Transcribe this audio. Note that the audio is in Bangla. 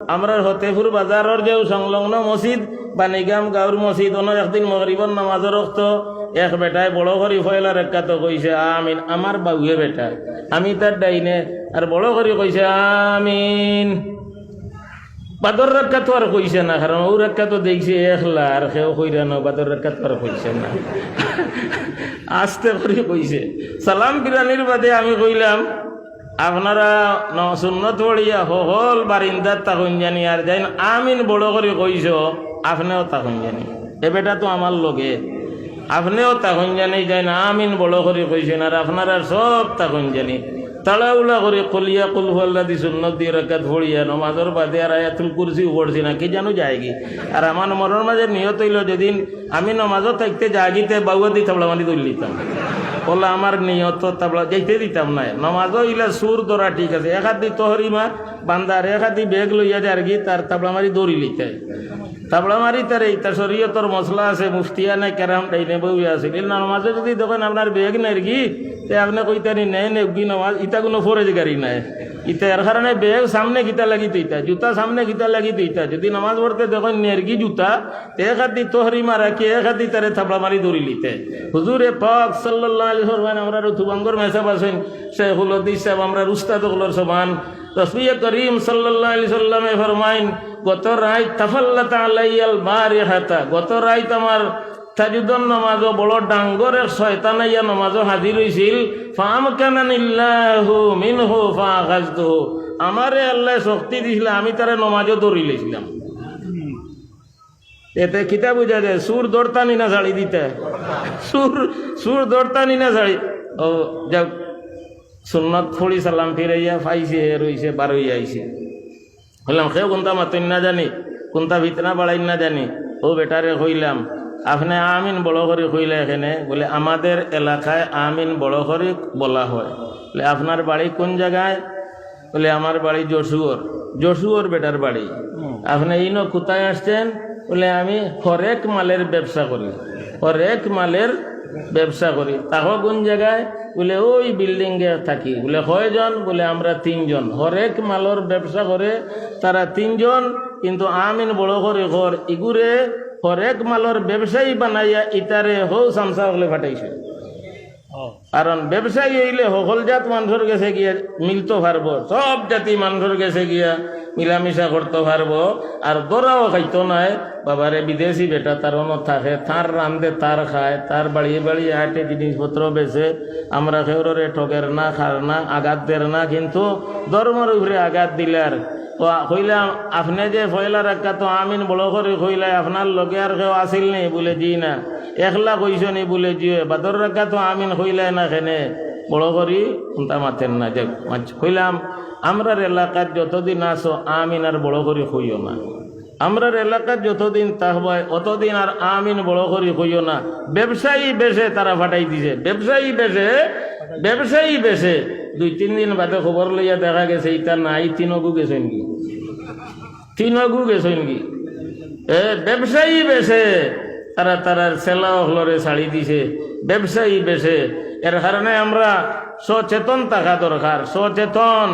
আমরা হতেপুর বাজারের যে সংলগ্ন মসজিদ বানিগাম গাঁর মসজিদ অন্য একদিন মগরিবর নামাজের রক্ত এক বেটায় বড় করি ফয়লার একটা তো কইছে আমিন আমার বাবুয়ে বেটা আমি তার ডাইনে আর বড় করি কইছে আমিন। বাদর রাখা তো আর কইছে না কারণ ও রাখা তো দেখছি একলা আর সেও কইরা না বাদর রাখা তো আর কইছে না। আস্তে করে কইছে সালাম বিরানির বাদে আমি কইলাম আপনারা সুন্নত পড়িয়া হল বারিন্দার তাকুন জানি আর যাই আমিন বড় করে কইছ, আপনিও তাকুন জানি। এ তো আমার লগে। আপনিও তাকুন জানি যাই না আমিন বড় করে কইছেন আর আপনারা সব তাকুন জানি। তাড়াউলা করে কলিয়া কুলফল্লা দি সুন্নত দিয়ে রাখাত ভরিয়া নমাজর বাদে আর আয়াতুল কুরসি পড়ছি না, কি জানো যায়গি আর আমার মনের মাঝে নিয়ত হইল যেদিন আমি নমাজও থাকতে জাগিতে বাউয়া দি তাবলা মানি তুল বলে, আমার নিয়ত তাবলা যাইতে দিতাম না নমাজ ইলা সুর দরা ঠিক আছে। এক হাতি তহরি মার বান্দার এক হাতি বেগ লইয়া যার গি তার তাবলা মারি দৌড়ি লিতে তাবলা মারি তার এই তার শরীয়তর মশলা আছে মুফতিয়া নাই কেরাম ডাইনে বউই আছে। নমাজে যদি দেখেন আপনার বেগ নাই কি, তে আপনি কইতারি নেই নে কি নমাজ ইতা কোনো ফরজ গাড়ি নাই। ইটা এর কারণে বেগ সামনে গীতা লাগি তুইতা জুতা সামনে গীতা লাগি তুইতা যদি নামাজ পড়তে দেখেন নেরগি জুতা, তে হাত তহরি মারা, কি এক হাত তারে থাবলা মারি দৌড়ি লিতে। হুজুরে পাক সাল্লাল্লাহু আলাইহি ওয়াসাল্লাম আমরা রুতুবাঙ্গর মেসাব আছেন, শেখুল সাহেব, আমরা উস্তাদগুলোর সমান। রসুল করিম সাল্লাল্লাহু আলাইহি সাল্লামে ফরমাইন, গত রাত তাফাল্লাত আলাইয়াল বারিহাতা, গত রাত আমার তাজুদন নামাজ বড় ডাঙ্গর এক শয়তানাইয়া নামাজ হাজির হয়েছিল ফাম কানানিল্লাহু মিনহু ফাগাজতুহু আমারে আল্লাহ শক্তি দিছিল, আমি তারে নমাজও দৌড়ি লেছিলাম এতে কিতা বুঝা যায়? সুর দৌড়তানি না শাড়ি দিতে। সুর সুর দৌড়তানি না শাড়ি ও, যাক, সুন্নত ফুড়ি সালাম ফিরাইয়া ফাইছে, রইছে বারোই আইছে। বললাম সেও কোনটা মাতন না জানি? কোনটা ভিতনা বাড়াই না জানি? ও, বেটারে, কইলাম আপনি আমিন বড় করে কইলে এখানে বলে আমাদের এলাকায় আমিন বড় করে বলা হয়। বলে আপনার বাড়ি কোন জায়গায়? বলে আমার বাড়ি যশুয়র। যশুয়র বেটার বাড়ি। আপনি ইনো কোথায় আসছেন? বলে আমি হরেক মালের ব্যবসা করি। হরেক মালের ব্যবসা করি। তাহো কোন জায়গায়? বলে ওই বিল্ডিং এ থাকি। বলে কয়জন? বলে আমরা তিনজন। হরেক মালর ব্যবসা করে তারা তিনজন কিন্তু আমিন বড় করে ঘর ইগুরে হরেক মালর ব্যবসায়ী বানাইয়া ইতারে হৌ সামসা হলে ফাটাইছে কারণ ব্যবসায়ী হইলে সকল জাত মানুষের কাছে গিয়া মিলতে পারব সব জাতি মানুষের কাছে গিয়া মিলামিশা করতে পারব আর দরাও খাইতো নাই বাবারে বিদেশি বেটা তার অন্য থাকে তার রান্ধে তার খায় তার বাড়িয়ে বাড়িয়ে হাটে জিনিসপত্র বেছে আমরা খেউরে ঠগের না খার না আঘাত দের না কিন্তু ধর্মের উপরে আঘাত দিলে আর ও কইলাম আপনি যে ফয়লা রাখা তো আমিন বড় করে কইলাই আপনার লগে আর কেউ আসিল নেই বলে জি না। একলা কইস নি বলে জিও, বাদর রাখা তো আমিন কইলাই না খেনে বড় করি কোনটা মাতেন না যে কইলাম, আমরার এলাকার যতদিন আসো, আমিন আর বড় করে কইও না। আমরার এলাকার যতদিন তাহবায় অতদিন আর আমিন বড় করে কইও না। ব্যবসায়ী বেশে তারা ফাটাই দিছে। ব্যবসায়ী বেশে ব্যবসায়ী বেশে। দুই, তিন দিন বাদে খবর লইয়া দেখা গেছে ইটা নাই তিনগু গেছেন কি? তিনগু গেছেন কি? এ ব্যবসায়ী বেছে তারা তারার সেলা হলরে শাড়ি দিছে ব্যবসায়ী বেছে এর কারণে আমরা সচেতন থাকা দরকার সচেতন।